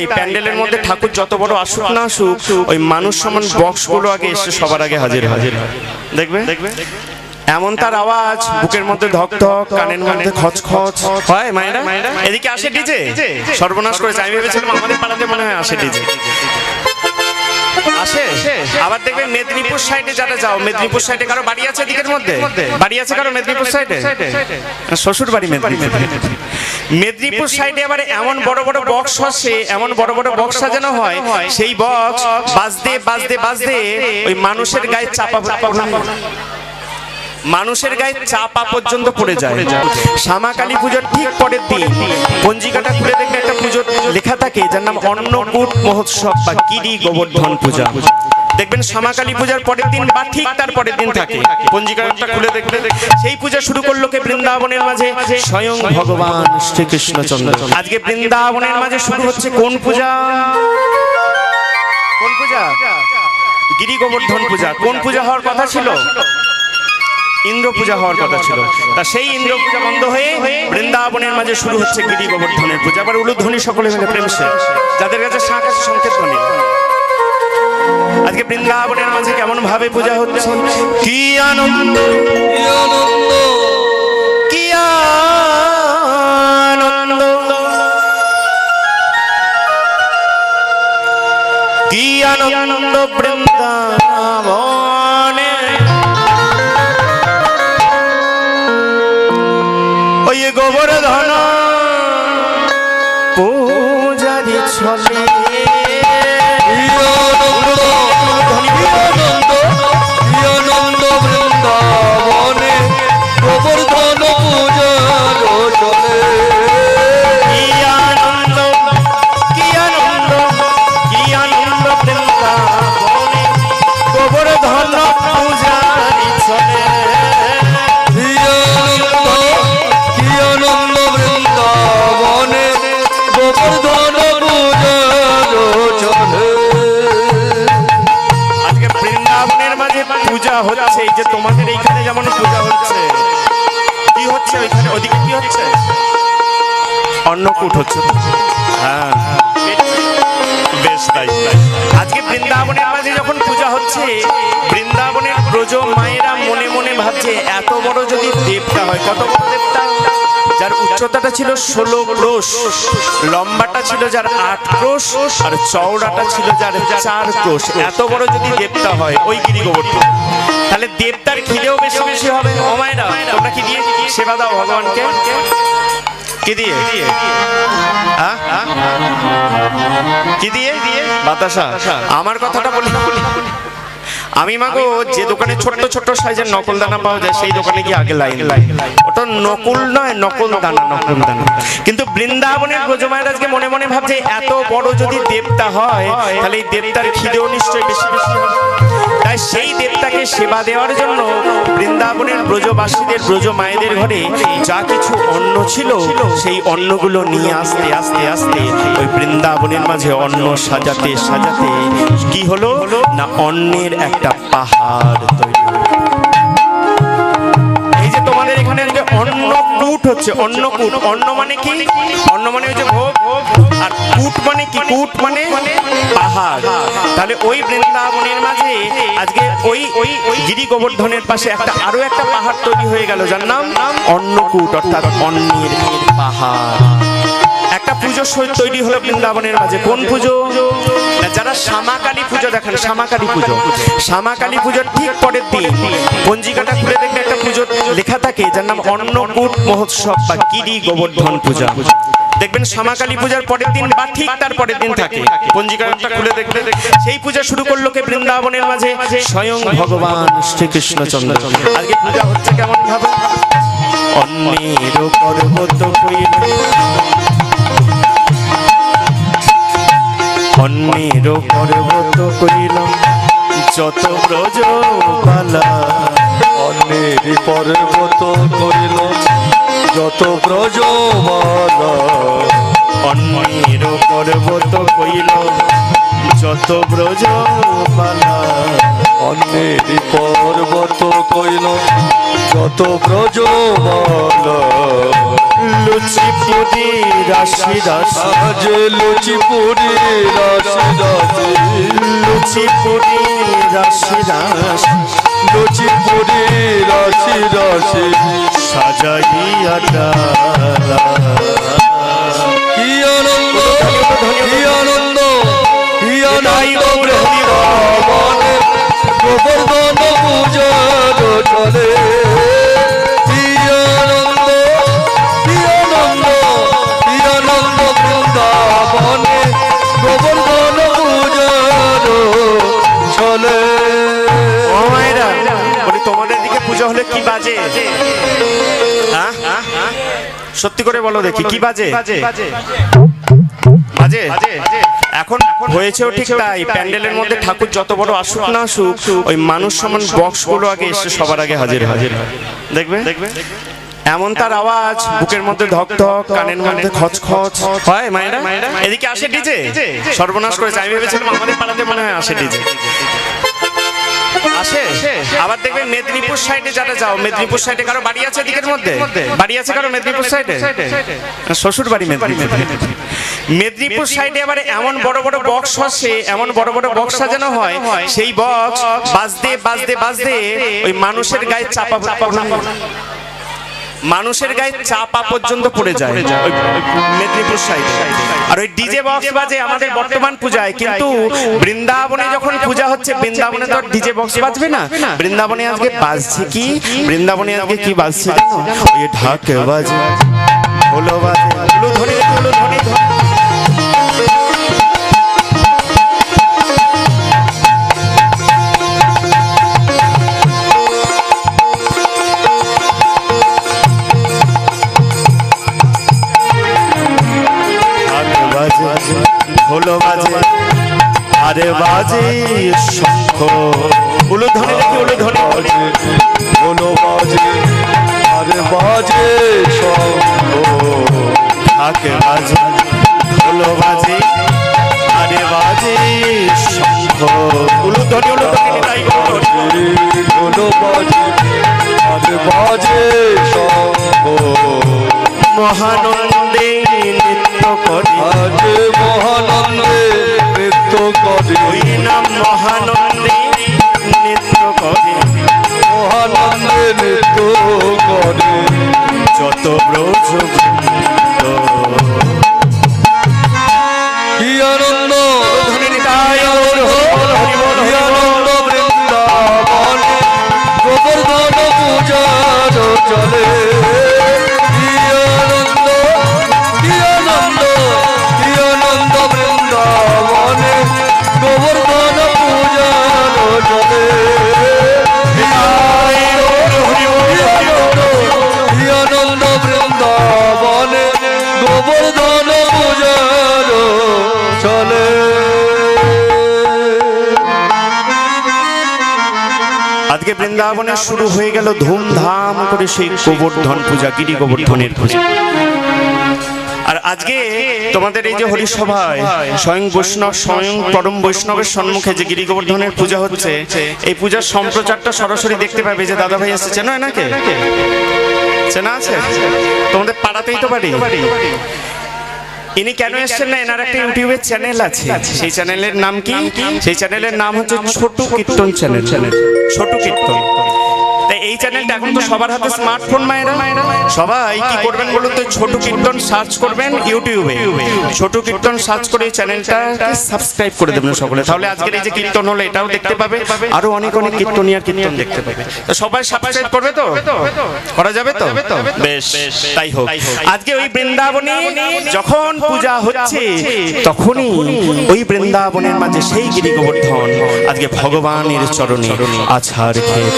এই প্যান্ডেলের মধ্যে ঠাকুর যত বড় আসুক না আসুক ওই মানুষ সমান বক্সগুলো আগে এসে সবার আগে হাজির হাজির দেখবে? দেখবে? এমন তার আওয়াজ বুকের মধ্যে ধক ধক কানের মধ্যে খচ খচ। হয় মায়েরা এদিকে আসে ডিজে? সর্বনাশ করেছে। আমি ভেবেছিলাম আমাদের পাড়াতে মনে হয় আসে ডিজে। আসে আবার দেখবে মেদিনীপুর সাইডে যারা যাও, মেদিনীপুর সাইডে কারও বাড়ি আছে দিকের মধ্যে? বাড়ি আছে কারও মেদিনীপুর সাইডে শ্বশুর বাড়ি মেদিনীপুর। মেদিনীপুর সাইডে আবার এমন বড় বড় বক্স আসে, এমন বড় বড় বক্স সাজানো হয়, সেই বক্স বাজতে বাজতে বাজতে ওই মানুষের গায়ে চাপা মানুষের গায়ে চাপা পর্যন্ত পড়ে যায়। শ্যামা কালী পুজোর ঠিক পরের দিন। পঞ্জিকাটা খুলে দেখবে একটা পুজো লেখা থাকে, যার নাম অন্নকূট মহোৎসব বা গিরি গোবর্ধন পূজা। দেখবেন শ্যামা কালী পূজার পরের দিন বা ঠিক তার পরের দিন থাকে। পঞ্জিকাটা খুলে দেখবে সেই পূজা শুরু করল কে বৃন্দাবনের মাঝে? স্বয়ং ভগবান শ্রীকৃষ্ণচন্দ্র আজকে বৃন্দাবনের মাঝে শুরু হচ্ছে কোন পূজা? কোন পূজা? গিরি গোবর্ধন পূজা। কোন পূজা হওয়ার কথা ছিল? ইন্দ্র পূজা হওয়ার কথা ছিল। তা সেই ইন্দ্র পূজা বন্ধ হয়ে বৃন্দাবনের মাঝে শুরু হচ্ছে গিরি গোবর্ধনের পূজা, আবার উলুধ্বনি সকলে মিলে প্রেম সে যাদের কাছে শাঁখ সংকেত ধ্বনি। আজকে বৃন্দাবনের মাঝে কেমন ভাবে পূজা হচ্ছে? কি আনন্দ কি আনন্দ কি আনন্দ বৃন্দাবনে। ওই গোবর্ধন হচ্ছে এই যে তোমাদের এইখানে যেমন পূজা হচ্ছে কি হচ্ছে ওইখানে? ওদিকে কি হচ্ছে? অন্নকূট হচ্ছে। হ্যাঁ। বেশ তাই। আজকে বৃন্দাবনের মাঝে যখন পূজা হচ্ছে বৃন্দাবনের ব্রজ মায়েরা মনে মনে ভাবছে এত বড় যদি দেবতা হয় কত বড় দেবতা? যার উচ্চতাটা ছিল ষোলো ক্রোশ লম্বাটা ছিল যার আট ক্রোশ আর চওড়াটা ছিল যার চার ক্রোশ। এত বড় যদি দেবতা হয় ওই গিরি গোবর্ধন তাহলে দেবতার খিদেও বেশি বেশি হবে। ও মায়েরা, তোমরা কি দিয়ে সেবা দাও ভগবানকে? কি দিয়ে? কি দিয়ে? দিয়ে বাতাসা। আমার কথাটা বলি আমি মাগো, যে দোকানে ছোট্ট ছোট্ট সাইজের নকল দানা পাওয়া যায়, সেই দোকানে গিয়ে আগে লাইন লাইন ওটা নকল নয় নকল দানা নকল দানা কিন্তু বৃন্দাবনের ব্রজমায়ের আজকে মনে মনে ভাবছে, এত বড় যদি দেবতা হয়, তাহলে এই দেবতার খিদেও নিশ্চয়ই বেশি বেশি হবে। তাই সেই দেবতাকে সেবা দেওয়ার জন্য বৃন্দাবনের ব্রজবাসীদের ব্রজ মায়েদের ঘরে যা কিছু অন্ন ছিল, সেই অন্নগুলো নিয়ে আসতে আসতে আসতে ওই বৃন্দাবনের মাঝে অন্ন সাজাতে সাজাতে কি হলো? না অন্নের একটা পাহাড় তৈরি এই যে তোমাদের এখানে যে অন্নকূট হচ্ছে অন্নকূট অন্ন মানে কি? অন্ন মানে হচ্ছে ভোগ। আর কূট মানে কি? কূট মানে পাহাড়। তাহলে ওই বৃন্দাবনের মাঝে আজকে ওই ওই ওই গিরি গোবর্ধনের পাশে একটা আরও একটা পাহাড় তৈরি হয়ে গেল যার নাম অন্নকূট অর্থাৎ অন্নের পাহাড়। একটা পুজো তৈরি হলো বৃন্দাবনের মাঝে। কোন পুজো? যারা শ্যামাকালী পুজো দেখেন শ্যামাকালী পুজো। শ্যামাকালী পুজোর ঠিক পরের দিন পঞ্জিকাটা খুলে দেখবে একটা পুজো লেখা থাকে যার নাম অন্নকূট মহোৎসব বা গিরি গোবর্ধন পূজা। দেখবেন শ্যামাকালী পূজার পরের দিন বা ঠিক তার পরের দিন থাকে। পঞ্জিকাটা খুলে দেখবে সেই পূজা শুরু করল কে বৃন্দাবনের মাঝে? স্বয়ং ভগবান শ্রীকৃষ্ণচন্দ্র আজকে পূজা হচ্ছে কেমন ভাবে? অন্যের পর্বত কইল অন্যের পর্বত করিলাম যত ব্রজ পালা অন্যের পর্বত করিল। যত ব্রজমালা অন্যের পর্বত কইল যত ব্রজ পালা অন্যের পর্বত কইল যত ব্রজমালা লুচি পুরি রাশি রাশি আজ লুচি পুরি রাশি রাশি লুচি পুরি রাশি রাশি লুচি পুরি রসে রাশি সাজাইয়া ডালা কি আনন্দ কি আনন্দ কি আনন্দ। বৃন্দাবনে গোবর্ধন পূজা চলে হলে কি বাজে? হ্যাঁ? সত্যি করে বলো দেখি, কি বাজে? বাজে? এখন হয়েছেও ঠিক তাই, প্যান্ডেলের মধ্যে ঠাকুর যত বড় আসুক না আসুক, ওই মানুষ সমান বক্সগুলো আগে এসে সবার আগে হাজির হাজির দেখবে? এমন তার আওয়াজ, বুকের মধ্যে ধক ধক, কানের মধ্যে খচ হয়, মায়েরা? এদিকে আসে ডিজে? সর্বনাশ করেছে আমি ভেবেছিলাম আমাদের পাড়াতে মনে হয় আসে ডিজে। আসে? আবার দেখবে মেদিনীপুর সাইডে যারা যাও মেদিনীপুর সাইডে কারও বাড়ি আছে দিকের মধ্যে? বাড়ি আছে কারও মেদিনীপুর সাইডে শ্বশুর বাড়ি মেদিনীপুর মেদিনীপুর সাইডে আবার এমন বড় বড় বক্স আসে এমন বড় বড় বক্স সাজানো হয় সেই বক্স বাজতে বাজতে বাজতে ওই মানুষের গায়ে চাপা চাপা মানুষের গায়ে চাপা পর্যন্ত পড়ে যায়। মেদিনীপুর সাইড। আর ওই ডিজে বক্স বাজে আমাদের বর্তমান পূজায়। কিন্তু বৃন্দাবনে যখন পূজা হচ্ছে বৃন্দাবনে তো ডিজে বক্স বাজবে না? বৃন্দাবনে আজকে বাজছে কি? বৃন্দাবনে আজকে কি বাজছে জানো? ওই ঢাক বাজে। হলো বাজে। বাজে শঙ্খ। ধরে দেখি উলু ধরে বাজে আরে বাজে শঙ্খ। ঢাক বাজে হলো বাজে আরে বাজে শঙ্খ। ধরে উলু ধরে নিতাই গৌর। হলো বাজে আরে বাজে শঙ্খ। মহানন্দে নৃত্য করে। আজ মহানন্দে করে ওই নাম মহানন্দে নৃত্য করে মহানন্দে নৃত্য করে যত ব্রজ আজকে বৃন্দাবনে শুরু হয়ে গেল ধুমধাম করে সেই গোবর্ধন পূজা, গিরি গোবর্ধনের পূজা। আর আজকে তোমাদের এই যে হরিসভায় স্বয়ং বৈষ্ণব, স্বয়ং পরম বৈষ্ণবের সম্মুখে যে গিরি গোবর্ধনের পূজা হচ্ছে, এই পূজার সম্প্রচারটা সরাসরি দেখতে পাবে যে দাদা ভাই এসেছে। চেনো এনাকে? চেনা আছে? তোমাদের পাড়াতেই তো বাড়ি? ইনি কেন এসছেন না? এনার একটা ইউটিউবের চ্যানেল আছে। সেই চ্যানেলের নাম কি? সেই চ্যানেলের নাম হচ্ছে ছোট কীর্তন চ্যানেল ছোট কীর্তন। তাই এই চ্যানেলটা এখন তো সবার হাতে স্মার্টফোন মায়েরা। সবাই কি করবেন বলুন তো? ছোট কীর্তন সার্চ করবেন ইউটিউবে ছোট কীর্তন সার্চ করে এই চ্যানেলটা সাবস্ক্রাইব করে দেবেন সকলে। তাহলে আজকের এই যে কীর্তন হলো, এটাও দেখতে পাবে। আরও অনেক অনেক কীর্তনিয়ার কীর্তন দেখতে পাবে। তো সবাই সাবস্ক্রাইব করবে তো? করা যাবে তো? বেশ, তাই হোক। আজকে ওই বৃন্দাবনে যখন পূজা হচ্ছে, তখনই ওই বৃন্দাবনের মাঝে সেই গিরি গোবর্ধন আজকে ভগবানের চরণে আছাড় খেয়ে।